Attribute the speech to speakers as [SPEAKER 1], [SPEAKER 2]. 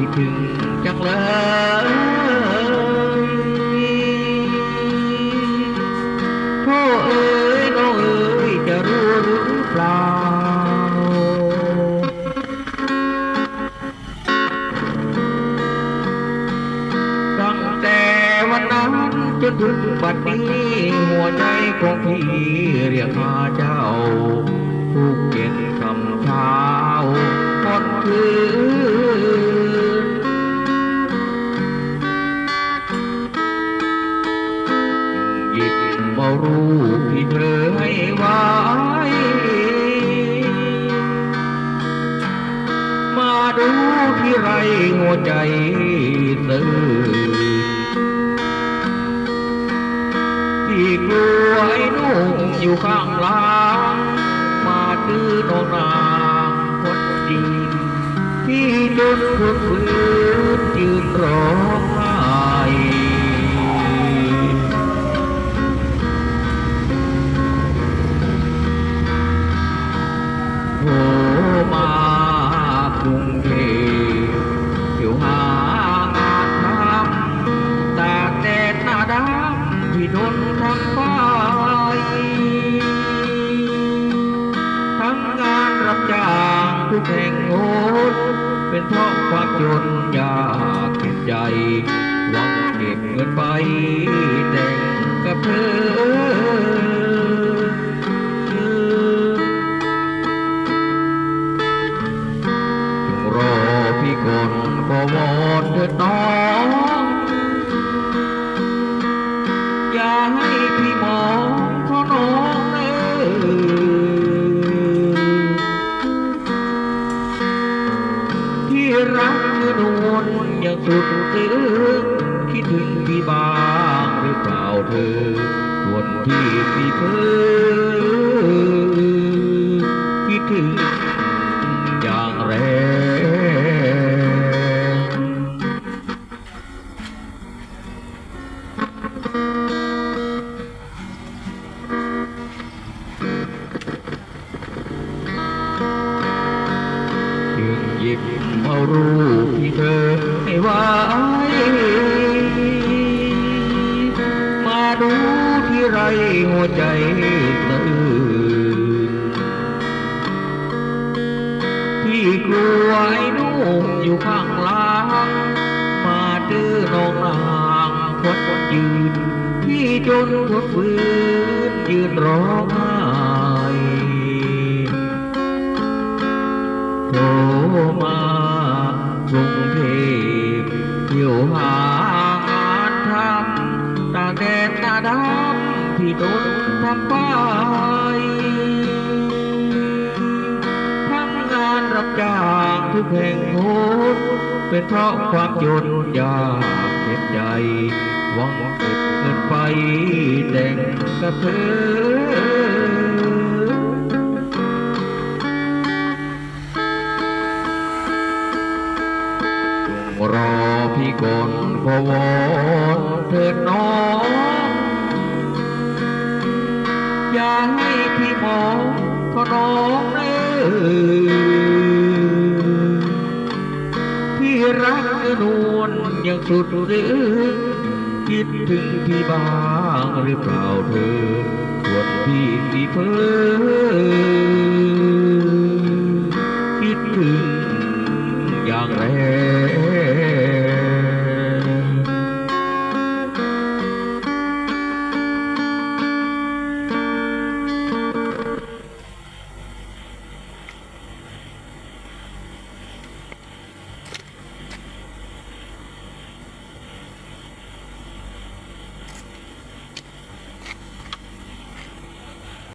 [SPEAKER 1] ที่พึ่งจักเลยพ่อเอ๋ยน้องเอ๋ยจะรู้หรือเปล่าตั้งแต่วันนั้นจนถึงบันนี้หัวใจของพี่เรียกหาเจ้าผู้เก็นคำเช้าหมดคืน บมารูปที่เธอให้ไว้มาดูที่ไรหัวใจตื่นที่กลัวไอ้หนุ่มอยู่ข้างหลังมาดื้อน้องนางคนจริงที่จนคนฝืนยืนรอ รุงเทพอยู่หางานทำตากแดดหน้าดำที่ทนทำไปทั้งงานรับจ้างทุกแห่งโหนเป็นเพราะความจนยากเก็บใจหวังเก็บเงินไปแต่งกับเธอ อนเถิดน้องอย่าให้พี่มองเพราะน้องเออที่รักคือดวนอย่างสุดซึ้งคิดถึงพี่บ้างหรือเปล่าเธอส่วนที่พี่เพ้อ หยิบเอารูปที่เธอให้ไว้ มาดูที่ไรหัวใจตื่นที่กลัวไอ้นุ่มอยู่ข้างหลังมาดื้อนองนางคนยืน ที่จนทนฝืนยืนร้องไห้ มากรุงเทพเที่ยวหางานทำตาแดดหน้าดำที่โดนทำไปทั้งงานรับจ้างทุกแห่งโหนเป็นเพราะความจนยากเก็บใจหวังเก็บเงินไปแต่งกับเธอ รอพี่ก่อนขอวอนเถิดน้อง อย่าให้พี่มองเพราะน้องเออพี่รักนวลอย่างสุดหรือคิดถึงพี่บ้างหรือเปล่าเธอส่วนพี่พี่เพ้อ